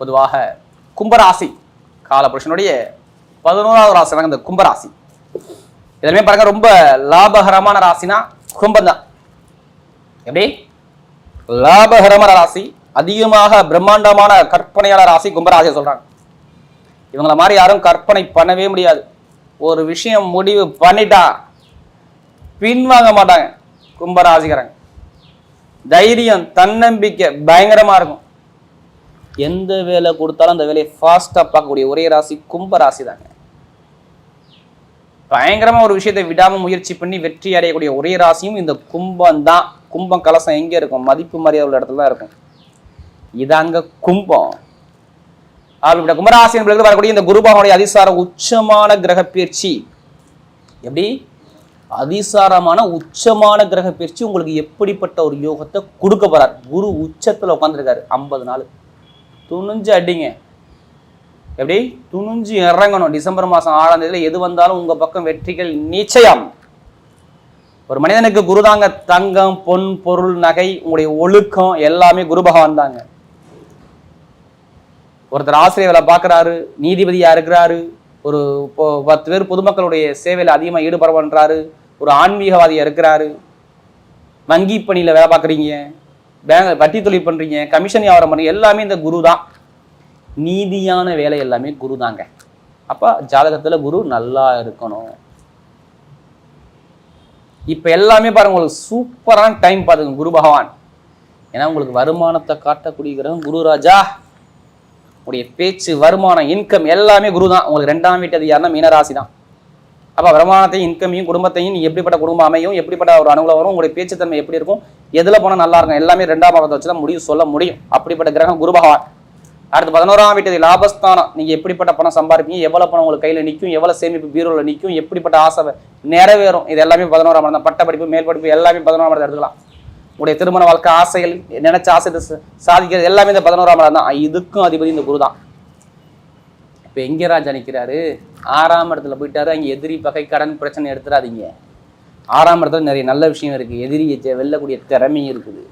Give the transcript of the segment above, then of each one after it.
பொதுவாக கும்பராசி காலபுருஷனுடைய பதினோராவது ராசி தாங்க இந்த கும்பராசி. இதெல்லாமே பாருங்க ரொம்ப லாபகரமான ராசினா கும்பம் தான் எப்படி? லாபகரமான ராசி அதிகமாக பிரம்மாண்டமான கற்பனையாளர் ராசி கும்பராசியை சொல்றாங்க. இவங்கள மாதிரி யாரும் கற்பனை பண்ணவே முடியாது. ஒரு விஷயம் முடிவு பண்ணிட்டா பின்வாங்க மாட்டாங்க கும்பராசிக்காரங்க. தைரியம் தன்னம்பிக்கை பயங்கரமா இருக்கும். எந்த வேலை கொடுத்தாலும் அந்த வேலையை ஃபாஸ்ட்டாக பார்க்கக்கூடிய ஒரே ராசி கும்ப ராசி தாங்க. பயங்கரமா ஒரு விஷயத்தை விடாம முயற்சி பண்ணி வெற்றி அடையக்கூடிய ஒரே ராசியும் இந்த கும்பம் தான். கும்பம் கலசம் எங்க இருக்கும்? மதிப்பு மரியாதை உள்ள இடத்துல தான் இருக்கும். இதாங்க கும்பம். அப்படிப்பட்ட கும்பராசி என்பதற்கு வரக்கூடிய இந்த குருபாவனுடைய அதிசார உச்சமான கிரக பயிற்சி. எப்படி? அதிசாரமான உச்சமான கிரக பயிற்சி உங்களுக்கு எப்படிப்பட்ட ஒரு யோகத்தை கொடுக்க போறார்? குரு உச்சத்துல உட்காந்துருக்காரு ஐம்பது நாள். துணிஞ்சு அடிங்க. எப்படி? துணிஞ்சு இறங்கணும். டிசம்பர் மாதம் ஆறாம் தேதியில் எது வந்தாலும் உங்கள் பக்கம் வெற்றிகள் நிச்சயம். ஒரு மனிதனுக்கு குருதாங்க தங்கம் பொன் பொருள் நகை உங்களுடைய ஒழுக்கம் எல்லாமே குரு பகவான் தாங்க. ஒருத்தர் ஆசிரியர் வேலை பார்க்குறாரு நீதிபதியாக இருக்கிறாரு ஒரு பத்து பேர் பொதுமக்களுடைய சேவையில் அதிகமாக ஈடுபட ஒரு ஆன்மீகவாதியாக இருக்கிறாரு. வங்கி பணியில் வேலை பார்க்குறீங்க. பேங்க் வட்டி தொழில் பண்றீங்க கமிஷன் வியாபாரம் பண்றீங்க எல்லாமே இந்த குரு தான். நீதியான வேலை எல்லாமே குரு தாங்க. அப்ப ஜாதகத்துல குரு நல்லா இருக்கணும். இப்ப எல்லாமே பாருங்க உங்களுக்கு சூப்பரான டைம் பாத்துங்க குரு பகவான். ஏன்னா உங்களுக்கு வருமானத்தை காட்டக்கூடிய கிரகம் குரு ராஜா. உடைய பேச்சு வருமானம் இன்கம் எல்லாமே குரு தான். உங்களுக்கு ரெண்டாம் வீட்டு அது யாருன்னா மீனராசி தான். அப்போ வருமானத்தையும் இன்கமையும் குடும்பத்தையும் நீ எப்படிப்பட்ட குடும்பம் அமையும் எப்படிப்பட்ட ஒரு அனுகூலம் வரும் உங்களுடைய பேச்சுத்தன்மை எப்படி இருக்கும் எதில் போனால் நல்லா இருக்கும்? எல்லாமே ரெண்டாம் பாகத்தை வச்சு தான் முடிவு சொல்ல முடியும். அப்படிப்பட்ட கிரகம் குரு பகவான். அடுத்து பதினோராம் வீட்டு லாபஸ்தானம். நீங்கள் எப்படிப்பட்ட பணம் சம்பாதிப்பீங்க? எவ்வளோ பணம் உங்களுக்கு கையில் நிற்கும் எவ்வளோ சேமிப்பு பீரோவில் நிற்கும் எப்படிப்பட்ட ஆசை நிறைவேறும்? இது எல்லாமே பதினோராம் இடம் தான் பட்ட படிப்பு மேல் படிப்பு எல்லாமே பதினோராம் இடத்தை எடுத்துக்கலாம். உங்களுடைய திருமண வாழ்க்கை ஆசைகள் நினைச்ச ஆசை சாதிக்கிறது எல்லாமே இந்த பதினோராம் இடம் தான் இதுக்கும் அதிபதி இந்த குரு தான். இப்போ எங்கே ராஜா நிற்கிறாரு ஆறாம் இடத்துல போயிட்டாரு. அங்கே எதிரி பகை கடன் பிரச்சனை எடுத்துடாதீங்க. ஆறாம் இடத்துல நிறைய நல்ல விஷயம் இருக்குது. எதிரியை வெல்லக்கூடிய திறமையும் இருக்குது.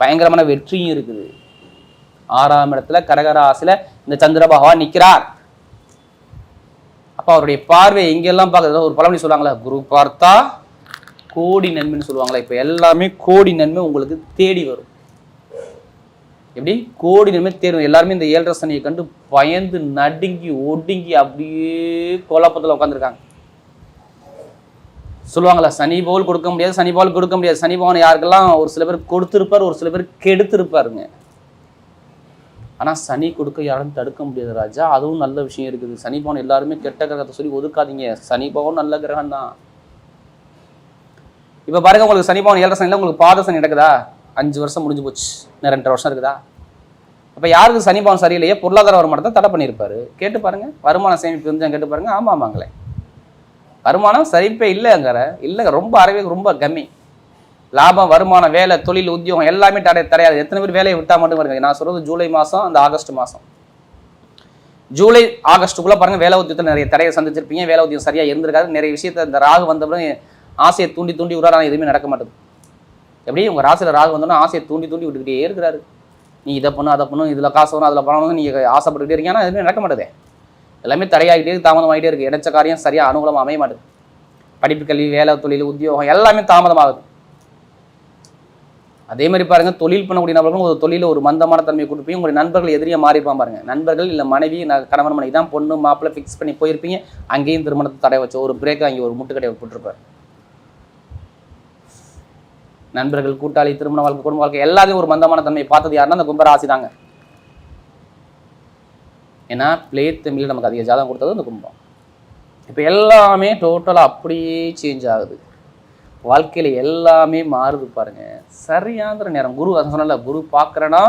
பயங்கரமான வெற்றியும் இருக்குது. ஆறாம் இடத்துல கடகராசில இந்த சந்திர பகவான் நிற்கிறார் அப்போ அவருடைய பார்வை எங்கெல்லாம் பார்க்குறது ஒரு பழமொழி சொல்லுவாங்களா குரு பார்த்தா கோடி நன்மைன்னு சொல்லுவாங்களா இப்போ எல்லாமே கோடி நன்மை உங்களுக்கு தேடி வரும். எப்படி? கோடி நன்மை தேடி வரும். எல்லாருமே இந்த ஏழரை சனியை கண்டு பயந்து நடுங்கி ஒடுங்கி அப்படியே கோலப்பத்தில் உட்காந்துருக்காங்க சொல்லுவாங்களா சனி போல் கொடுக்க முடியாது சனி போல் கொடுக்க முடியாது. சனி பவன் யாருக்கெல்லாம் ஒரு சில பேர் கொடுத்துருப்பார் ஒரு சில பேர் கெடுத்திருப்பாருங்க. ஆனால் சனி கொடுக்க யாரும் தடுக்க முடியாது ராஜா. அதுவும் நல்ல விஷயம் இருக்குது. சனி பவன் எல்லாருமே கெட்ட கிரகத்தை சொல்லி ஒதுக்காதீங்க. சனி பவன் நல்ல கிரகம் தான். இப்போ பாருங்க உங்களுக்கு சனி பவன் ஏழரை சனியில் உங்களுக்கு பாத சனி நடக்குதா? அஞ்சு வருஷம் முடிஞ்சு போச்சு. இன்னும் ரெண்டரை வருஷம் இருக்குதா? அப்போ யாருக்கு சனி பவன் சரியில்லையே பொருளாதார வருமானத்தை தடை பண்ணியிருப்பாரு. கேட்டு பாருங்க. வருமான சேமிப்பு இருந்தால் கேட்டு பாருங்க. ஆமாம் ஆமாங்களே. வருமானம் சரிப்பே இல்லைங்கிற இல்லை ரொம்ப அறவே ரொம்ப கம்மி. லாபம் வருமானம் வேலை தொழில் உத்தியோகம் எல்லாமே தடை தடையாது. எத்தனை பேர் வேலையை விட்டால் மட்டும் பாருங்க. நான் சொல்கிறது ஜூலை மாதம் அந்த ஆகஸ்ட் மாதம் ஜூலை ஆகஸ்ட்டுக்குள்ளே பாருங்க வேலை உத்தியத்தில் நிறைய தடையை சந்திச்சிருப்பீங்க. வேலை உத்தியம் சரியாக இருந்திருக்காது. நிறைய விஷயத்த இந்த ராகு வந்த பிறகு ஆசையை தூண்டி தூண்டி விடுறாரு எதுவுமே நடக்க மாட்டேது. எப்படி? உங்கள் ராசியில் ராகு வந்தோன்னா ஆசையை தூண்டி தூண்டி விட்டுக்கிட்டே இருக்கிறாரு. நீ இதை பண்ணு அதை பண்ணு இதில் காசு வரும் அதில் பணம் நீங்கள் ஆசைப்பட்டுக்கிட்டே இருக்கீங்க. ஆனால் எதுவுமே நடக்க மாட்டேதே. எல்லாமே தடையாகிட்டே இருக்கு தாமதமாகிட்டே இருக்கு. இடைச்ச காரியம் சரியாக அனுகூலமாக அமைய மாட்டேது. படிப்பு கல்வி வேலை தொழில் உத்தியோகம் எல்லாமே தாமதமாகுது. அதே மாதிரி பாருங்க தொழில் பண்ணக்கூடிய நபர்களும் ஒரு தொழில ஒரு மந்தமான தன்மையை கொண்டு போய் உங்களுடைய நண்பர்கள் எதிரியா மாறிப்பான் பாருங்க. நண்பர்கள் இல்லை மனைவி கணவன் மனைவி தான் பொண்ணு மாப்பிள்ளை ஃபிக்ஸ் பண்ணி போயிருப்பீங்க. அங்கேயும் திருமணத்தை தடை வச்சோ ஒரு பிரேக் அங்கே ஒரு முட்டுக்கடையை போட்டிருப்பார். நண்பர்கள் கூட்டாளி திருமண வாழ்க்கை குடும்ப வாழ்க்கை எல்லாத்தையும் ஒரு மந்தமான தன்மையை பார்த்தது யாருன்னா அந்த கும்பராசி தாங்க ஏன்னா பிளே தமிழில் நமக்கு அதிக ஜாதகம் கொடுத்தது அந்த கும்பம். இப்போ எல்லாமே டோட்டலாக அப்படியே சேஞ்ச் ஆகுது. வாழ்க்கையில் எல்லாமே மாறுது பாருங்கள் சரியாந்திர நேரம். குரு அதை சொன்னல குரு பார்க்குறேன்னா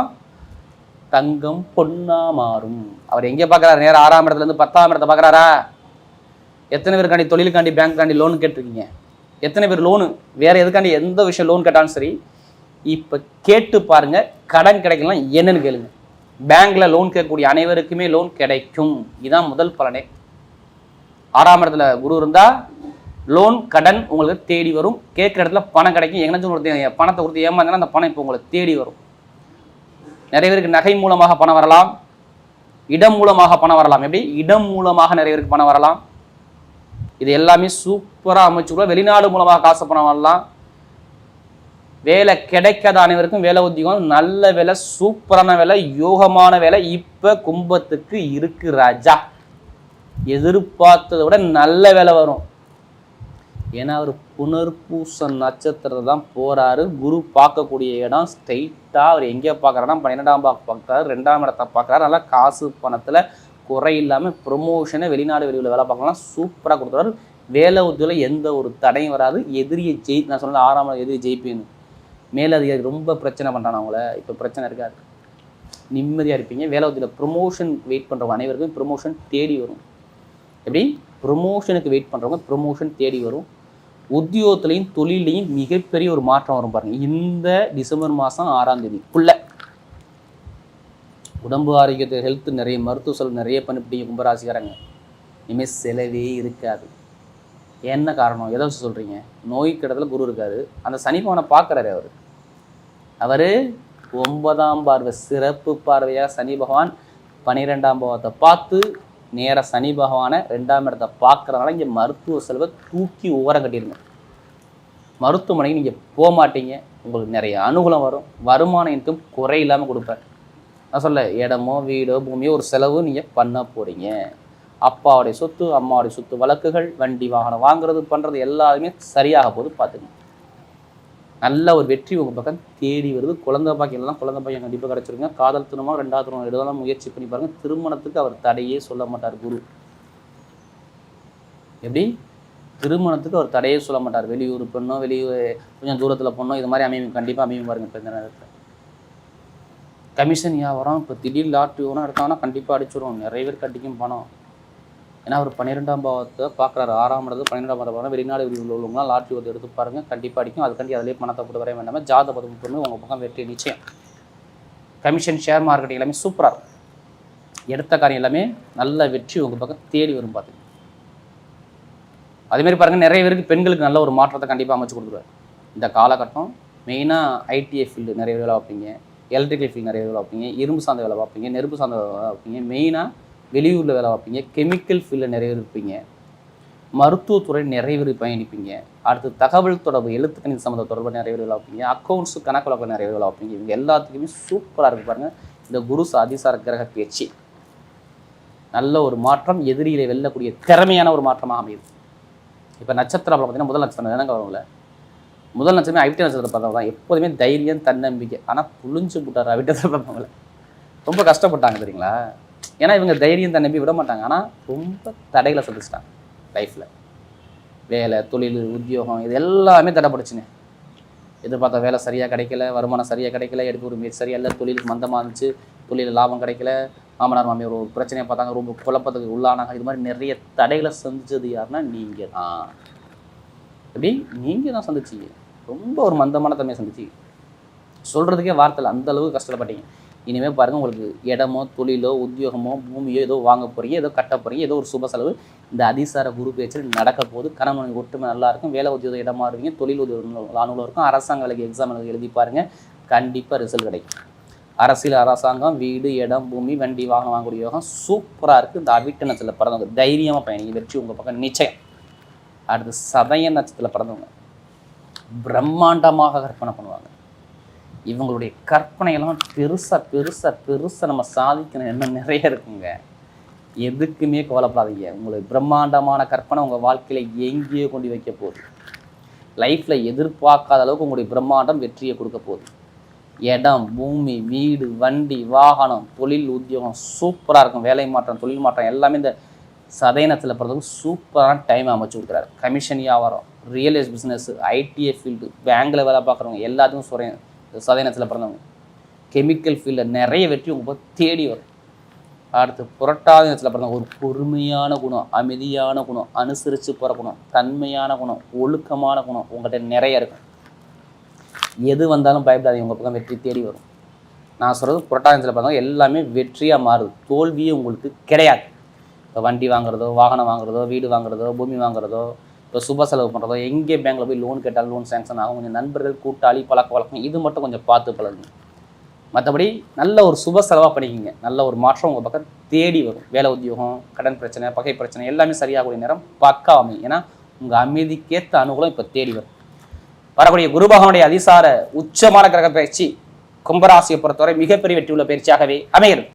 தங்கம் பொன்னா மாறும். அவர் எங்கே பார்க்குறாரு? நேரம் ஆறாம் இடத்துலேருந்து பத்தாம் இடத்த பார்க்குறாரா? எத்தனை பேருக்காண்டி தொழிலுக்காண்டி பேங்க்காண்டி லோன் கேட்டிருக்கீங்க? எத்தனை பேர் லோனு வேறு எதுக்காண்டி எந்த விஷயம் லோன் கேட்டாலும் சரி இப்போ கேட்டு பாருங்கள் கடன் கிடைக்கலாம் என்னன்னு கேளுங்க. பேங்க்ல லோன் கேட்கக்கூடிய அனைவருக்குமே லோன் கிடைக்கும். இதுதான் முதல் பலனே. ஆறாம் இடத்துல குரு இருந்தா லோன் கடன் உங்களுக்கு தேடி வரும். கேட்குற இடத்துல பணம் கிடைக்கும். எங்கேனாச்சும் ஒருத்தன் பணத்தை கொடுத்து ஏமாந்தனா அந்த பணம் இப்போ உங்களுக்கு தேடி வரும். நிறைய பேருக்கு நகை மூலமாக பணம் வரலாம். இடம் மூலமாக பணம் வரலாம். எப்படி? இடம் மூலமாக நிறைய பேருக்கு பணம் வரலாம். இது எல்லாமே சூப்பராக அமைச்சுக்கலாம் வெளிநாடு மூலமாக காசு பணம் வரலாம். வேலை கிடைக்காத அனைவருக்கும் வேலை உத்தியோகம் நல்ல வேலை சூப்பரான வேலை யோகமான வேலை இப்ப கும்பத்துக்கு இருக்கு ராஜா. எதிர்பார்த்ததை விட நல்ல வேலை வரும். ஏன்னா அவர் புனர்பூச நட்சத்திரத்தை தான் போறாரு. குரு பார்க்கக்கூடிய இடம் ஸ்ட்ரைட்டா அவர் எங்கே பார்க்கறாருன்னா பன்னிரெண்டாம் பாக்கு பார்க்குறாரு ரெண்டாம் இடத்தை பார்க்குறாரு. நல்லா காசு பணத்துல குறை இல்லாம ப்ரொமோஷனை வெளிநாடு வெளியில் வேலை பார்க்கலாம். சூப்பராக கொடுத்துறாரு வேலை உத்தியில் எந்த ஒரு தடையும் வராது. எதிரியை ஜெயி நான் சொன்ன ஆறாம் எதிரி ஜெயிப்பேன்னு. மேலதிகாரி ரொம்ப பிரச்சனை பண்ணுறான் அவங்கள. இப்போ பிரச்சனை இருக்காது நிம்மதியாக இருப்பீங்க. வேலை ப்ரொமோஷன் வெயிட் பண்ணுறவங்க அனைவருக்கும் ப்ரொமோஷன் தேடி வரும். எப்படி? ப்ரொமோஷனுக்கு வெயிட் பண்ணுறவங்க ப்ரொமோஷன் தேடி வரும். உத்தியோகத்துலையும் தொழிலையும் மிகப்பெரிய ஒரு மாற்றம் வரும் பாருங்கள் இந்த டிசம்பர் மாதம் ஆறாம் தேதிக்குள்ள உடம்பு ஆரோக்கியத்தை ஹெல்த் நிறைய மருத்துவ செலவு நிறைய பண்ணிவிட்டீங்க கும்பராசிக்காரங்க. இனிமேல் செலவே இருக்காது. என்ன காரணம்? எதை வச்சு சொல்கிறீங்க நோய்க்கு இடத்துல குரு இருக்காரு. அந்த சனிபவனை பார்க்குறாரு அவர். அவர் ஒன்பதாம் பார்வை சிறப்பு பார்வையாக சனி பகவான் பனிரெண்டாம் பாவத்தை பார்த்து நேர சனி பகவானை ரெண்டாம் இடத்தை பார்க்குறதுனால இங்கே மருத்துவ செலவை தூக்கி ஓரம் கட்டிடுங்க மருத்துவமனைக்கு நீங்கள் போக மாட்டீங்க. உங்களுக்கு நிறைய அனுகூலம் வரும். வருமான இன்கம் குறை இல்லாமல் நான் சொல்ல இடமோ வீடோ பூமியோ ஒரு செலவு நீங்கள் பண்ண போகிறீங்க அப்பாவுடைய சொத்து அம்மாவுடைய சொத்து வழக்குகள் வண்டி வாகனம் வாங்குறது பண்ணுறது எல்லாருமே சரியாக போது பார்த்துக்கணும் நல்ல ஒரு வெற்றி உங்கள் பக்கம் தேடி வருது. குழந்தை பாக்கியம் தான் குழந்தை பாக்கியம் கண்டிப்பாக கிடச்சிருங்க. காதல் திருமணம் ரெண்டாவது திருமணம் எடுத்தாலும் முயற்சி பண்ணி பாருங்க. திருமணத்துக்கு அவர் தடையே சொல்ல மாட்டார் குரு. எப்படி? திருமணத்துக்கு அவர் தடையே சொல்ல மாட்டார். வெளியூர் பெண்ணோ வெளியூர் கொஞ்சம் தூரத்தில் பொண்ணோ இது மாதிரி அமையும். கண்டிப்பாக அமையும் பாருங்க இப்போ இந்த நேரத்தில். கமிஷன் வியாபாரம் இப்போ திடீர் லாட்ரி ஓனா எடுத்தாங்கன்னா கண்டிப்பாக அடிச்சிடும் நிறைய பேர் கட்டிக்கும் பணம். ஏன்னா அவர் பன்னிரெண்டாம் பாவத்தை பார்க்குறாரு. ஆறாம் இடத்து பன்னிரெண்டாம் பாவத்தை வெளிநாடு வெளியில் உள்ளவங்களாம் லாட்ரி ஒரு எடுத்து பாருங்கள் கண்டிப்பாக அடிக்கும். அதுக்காண்டி அதிலே பணத்தை போட்டு வரைய வேண்டாமல் ஜாத பதம் உங்கள் பக்கம் வெற்றி நிச்சயம். கமிஷன் ஷேர் மார்க்கெட் எல்லாமே சூப்பராக இருக்கும். எடுத்த காரியம் எல்லாமே நல்ல வெற்றி உங்கள் பக்கம் தேடி வரும் பார்த்துங்க அதேமாதிரி பாருங்கள் நிறைய பேருக்கு பெண்களுக்கு நல்ல ஒரு மாற்றத்தை கண்டிப்பாக அமைச்சு கொடுக்குறாரு இந்த காலகட்டம் மெயினாக ஐடிஐ ஃபீல்டு நிறைய வேலை பார்ப்பீங்க. எலக்ட்ரிக்கல் ஃபீல்டு நிறைய வேலை பார்ப்பீங்க. இரும்பு சார்ந்த வேலை பார்ப்பீங்க. நெருப்பு சார்ந்த வேலை பார்ப்பீங்க. மெயினாக வெளியூரில் வேலை பார்ப்பீங்க. கெமிக்கல் ஃபீல்டில் நிறைய பேர் இருப்பீங்க. மருத்துவத்துறை நிறைய பேர் பயணிப்பீங்க. அடுத்து தகவல் தொடர்பு எழுத்துக்கணித சம்மந்த தொடர்பு நிறைய பேர் வேலை அக்கௌண்ட்ஸு கணக்கு வழக்கு நிறைய பேர் வேலை இவங்க எல்லாத்துக்குமே சூப்பராக இருக்கு பாருங்கள் இந்த குரு அதிசார கிரக பேச்சு நல்ல ஒரு மாற்றம் எதிரிகளை வெல்லக்கூடிய திறமையான ஒரு மாற்றமாக அமையுது இப்போ நட்சத்திரம் பார்த்தீங்கன்னா முதல் நட்சத்திரம் தானே வரும்ல முதல் நட்சத்திரமே அவிட்ட நட்சத்திரம் பார்த்தவங்க தான் எப்போதுமே தைரியம் தன்னம்பிக்கை. ஆனால் புளிஞ்சு போட்டார் அவிட்டத்தில் பார்த்தவங்கள ரொம்ப கஷ்டப்பட்டாங்க தெரியுங்களா? ஏன்னா இவங்க தைரியம் தன்னம்பி விட மாட்டாங்க ஆனால் ரொம்ப தடைகளை சந்திச்சிட்டாங்க லைஃப்பில் வேலை தொழில் உத்தியோகம் இது எல்லாமே தடைப்பட்டுச்சுன்னு எதிர்பார்த்த வேலை சரியாக கிடைக்கல வருமானம் சரியாக கிடைக்கல எடுக்க ஒரு முயற்சி சரியாக இல்லை தொழிலுக்கு மந்தமாக இருந்துச்சு தொழிலில் லாபம் கிடைக்கல மாமனார் மாமியார் ஒரு பிரச்சனையை பார்த்தாங்க ரொம்ப குழப்பத்துக்கு உள்ளானாங்க. இது மாதிரி நிறைய தடைகளை சந்திச்சது யாருன்னா நீங்கள் தான் எப்படி? நீங்கள் தான் சந்திச்சீங்க. ரொம்ப ஒரு மந்தமான தன்மையை சந்திச்சிங்க. சொல்கிறதுக்கே வார்த்தை இல்லை. அந்த அளவுக்கு கஷ்டப்பட்டீங்க. இனிமேல் பாருங்கள் உங்களுக்கு இடமோ தொழிலோ உத்தியோகமோ பூமியோ ஏதோ வாங்க போகிறீங்க ஏதோ கட்ட போகிறீங்க ஏதோ ஒரு சுப செலவு. இந்த அதிசார குரு பேச்சில் நடக்க போகுது. கணவன் ஒட்டுமை நல்லா இருக்கும். வேலை உத்தியோக இடமா இருவீங்க. தொழில் உத்தியோகம் அனுகூலம் இருக்கும். அரசாங்க வேலைக்கு எக்ஸாம் எழுதி பாருங்கள் கண்டிப்பாக ரிசல்ட் கிடைக்கும். அரசியல் அரசாங்கம் வீடு இடம் பூமி வண்டி வாகனம் வாங்கக்கூடிய யோகம் சூப்பராக இருக்குது இந்த அவிட்ட நட்சத்திரத்தில் பிறந்தவங்க. தைரியமாக பயணிங்க. வெற்றி உங்கள் பக்கம் நிச்சயம். அடுத்து சதய நட்சத்திரத்தில் பிறந்தவங்க. பிரம்மாண்டமாக கற்பனை பண்ணுவாங்க. இவங்களுடைய கற்பனையெல்லாம் பெருசாக பெருசாக பெருசாக நம்ம சாதிக்கணும் என்ன நிறைய இருக்குங்க. எதுக்குமே கவலைப்படாதீங்க. உங்களுக்கு பிரம்மாண்டமான கற்பனை உங்கள் வாழ்க்கையில் எங்கேயோ கொண்டு வைக்க போகுது. லைஃப்பில் எதிர்பார்க்காத அளவுக்கு உங்களுடைய பிரம்மாண்டம் வெற்றியை கொடுக்க போகுது. இடம் பூமி வீடு வண்டி வாகனம் தொழில் உத்தியோகம் சூப்பராக இருக்கும். வேலை மாற்றம் தொழில் மாற்றம் எல்லாமே இந்த சதயனத்தில் பிறந்தவங்க சூப்பரான டைம் அமைச்சு கொடுக்குறாரு. கமிஷன் வியாபாரம் real estate business ITI field பேங்கில் வேலை பார்க்குறவங்க எல்லாத்துக்கும் சொல்கிறேன் சதயனத்தில் பிறந்தவங்க. கெமிக்கல் ஃபீல்டில் நிறைய வெற்றி உங்கள் போய் தேடி வரும். அடுத்து புரட்டாத நேரத்தில் பிறந்தவங்க. ஒரு பொறுமையான குணம் அமைதியான குணம் அனுசரித்து போகிற குணம் தன்மையான குணம் ஒழுக்கமான குணம் உங்கள்கிட்ட நிறைய இருக்கும். எது வந்தாலும் பயப்படாதீங்க. உங்கள் பக்கம் வெற்றி தேடி வரும். நான் சொல்கிறது புரட்டாதத்தில் பார்த்தா எல்லாமே வெற்றியாக மாறுது. தோல்வியே உங்களுக்கு கிடையாது. இப்போ வண்டி வாங்குறதோ வாகனம் வாங்குறதோ வீடு வாங்குறதோ பூமி வாங்குறதோ இப்போ சுப செலவு பண்ணுறதோ எங்கே பேங்க்கில் போய் லோன் கேட்டாலும் லோன் சேங்ஷன் ஆகும். கொஞ்சம் நண்பர்கள் கூட்டாளி பழக்க வழக்கம் இது மட்டும் கொஞ்சம் பார்த்து பழகுங்க. மற்றபடி நல்ல ஒரு சுப செலவாக பண்ணிக்கிங்க. நல்ல ஒரு மாற்றம் உங்கள் பக்கம் தேடி வரும். வேலை உத்தியோகம் கடன் பிரச்சனை பகை பிரச்சனை எல்லாமே சரியாகக்கூடிய நேரம் பக்கா அமையும் ஏன்னா உங்கள் அமைதிக்கேற்ற அனுகூலம் இப்போ தேடி வரும். வரக்கூடிய குருபகவனுடைய அதிசார உச்சமான கிரக பயிற்சி கும்பராசியை பொறுத்தவரை மிகப்பெரிய வெற்றி உள்ள பயிற்சியாகவே அமைகிறது.